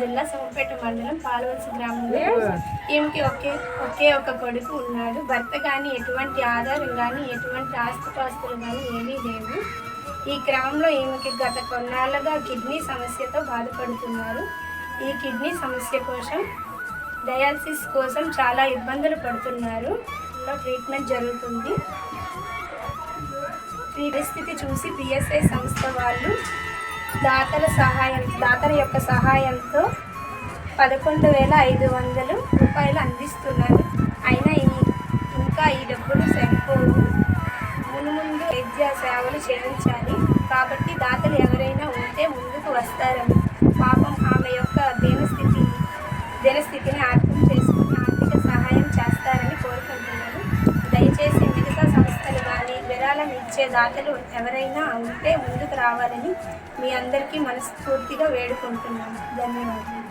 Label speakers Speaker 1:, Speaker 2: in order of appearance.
Speaker 1: జిల్లా సోంపేట మండలం పాలవలసి గ్రామంలో ఈమెకి ఒకే ఒకే ఒక కొడుకు ఉన్నాడు. భర్త కానీ ఎటువంటి ఆధారం కానీ ఎటువంటి ఆస్తిపాస్తులు కానీ ఏమీ లేవు. ఈ గ్రామంలో ఈమెకి గత కొన్నాళ్ళుగా కిడ్నీ సమస్యతో బాధపడుతున్నారు. ఈ కిడ్నీ సమస్య కోసం డయాలసిస్ కోసం చాలా ఇబ్బందులు పడుతున్నారు. ట్రీట్మెంట్ జరుగుతుంది. ఈ పరిస్థితి చూసి పిఎస్ఐ సంస్థ వాళ్ళు దాతల సహాయం దాతల యొక్క సహాయంతో పదకొండు వేల ఐదు వందలు రూపాయలు అందిస్తున్నారు. అయినా ఈ ఇంకా ఈ డబ్బులు సరిపోవు. మును ముందు వైద్య సేవలు చేయించాలి. కాబట్టి దాతలు ఎవరైనా ఉంటే ముందుకు వస్తారని. పాపం ఆమె యొక్క దీనస్థితి దినస్థితిని అర్థం చేసి కానీ ఇచ్చే దాతలు ఎవరైనా ఉంటే ముందుకు రావాలని మీ అందరికీ మనస్ఫూర్తిగా వేడుకుంటున్నాను. ధన్యవాదాలు.